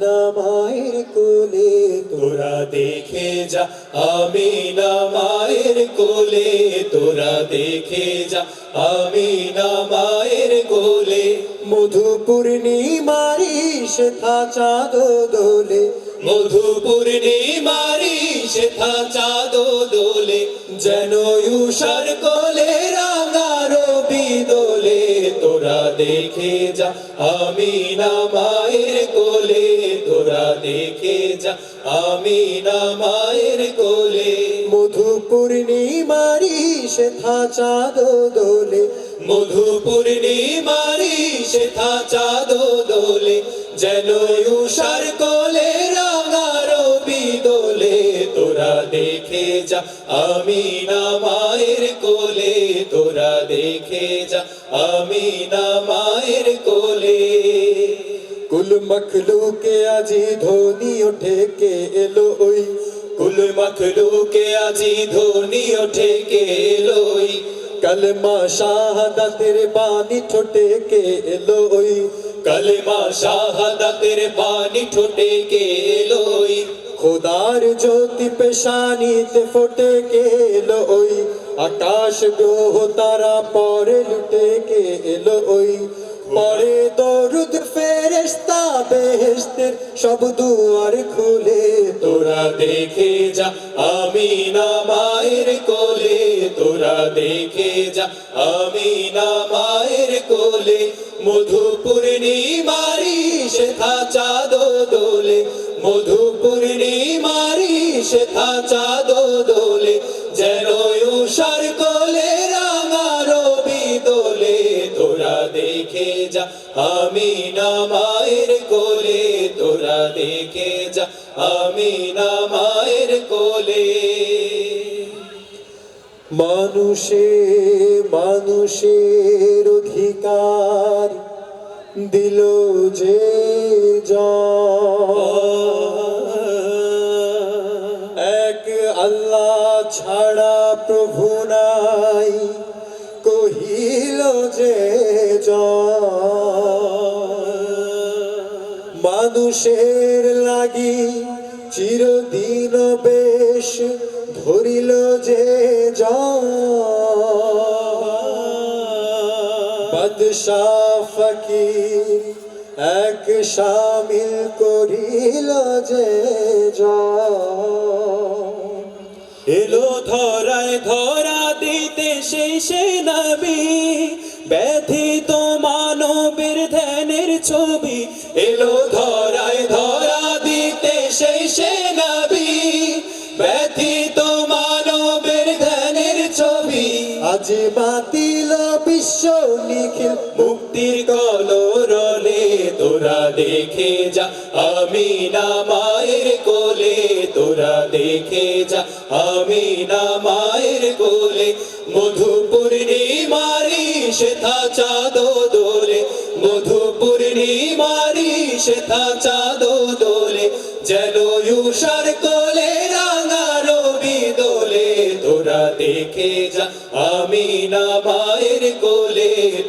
না মায়ের কোলে, তোরা দেখে যা। আমি না মায়ের কোলে, তোরা দেখে যা। আমি না মায়ের কোলে মধু শেখা চাঁদ দোলে। মধু শেখা চাঁদ দোলে। যেন উষার কোলে রাঙা রবি দোলে। তোরা দেখে যা। আমি না মায়ের কোলে। তোরা দেখে যা আমি না মায়ের কোলে। মধু পূর্ণিমারি শেখা চাঁদ দোলে। মধু পূর্ণিমারি শেখা চাঁদ দোলে। যেন উষার কোলে রাঙা রবি দোলে। তোরা দেখে যা আমি না মায়ের কোলে। তোরা দেখে যা আমি না মায়ের কোলে। কুল মখলুকে আজি ধোনি ওঠে কে এলো ওই? কুল মখলুকে আজি ধোনি ওঠে কে লই কলমা শাহাদাতের বাণী ছোটে কে এলো ওই? কলমা শাহাদাতের বাণী ঠোঁটে কে লই খোদার জ্যোতি পেশানিতে ফোটে কে এলো ওই? আকাশ গ্রহ তারা পরে লুটে কে এলো ওই? পরে ফেরেস্তা বেহেস্তের সব দুয়ার খুলে, তোরা দেখে যা আমি না মায়ের কোলে, তোরা দেখে যা আমি না মায়ের কোলে মধু পূর্ণিমারি শেখা চাঁদ দোলে মধু পূর্ণিমারি শেখা চাঁদ দোলে, যেন উষার দেখে যা, আমি না মায়ের কোলে, তোরা দেখে যা, আমি না মায়ের কোলে মানুষে, মানুষের অধিকার দিল যে। এক আল্লাহ ছাড়া প্রভু কহিল যে। মানুষের লাগি চিরদিন বেশ ধরিল যে বাদশাহ ফকির এক সামিল করিল যে এলো ধরায় ধরা দিতে সেই সে নবী ব্যথিত মানবের ধ্যানের ছবি এলো ধরায় ধরা দিতে সেই সে নবী ব্যথিত মানবের ধ্যানের ছবি। আজ বাতিল বিশ্ব নিখিল মুক্তির কলরলে তোরা দেখে যা আমি না মায়ের কোলে, তোরা দেখে যা। আমি না মায়ের কোলে মধু পূর্ণিমারি শেথা চাঁদ দোলে। মধু পূর্ণিমারি শেথা চাঁদ দোলে। যেন উষার কোলে, রাঙা রবি দোলে। তোরা দেখে যা। আমি না মায়ের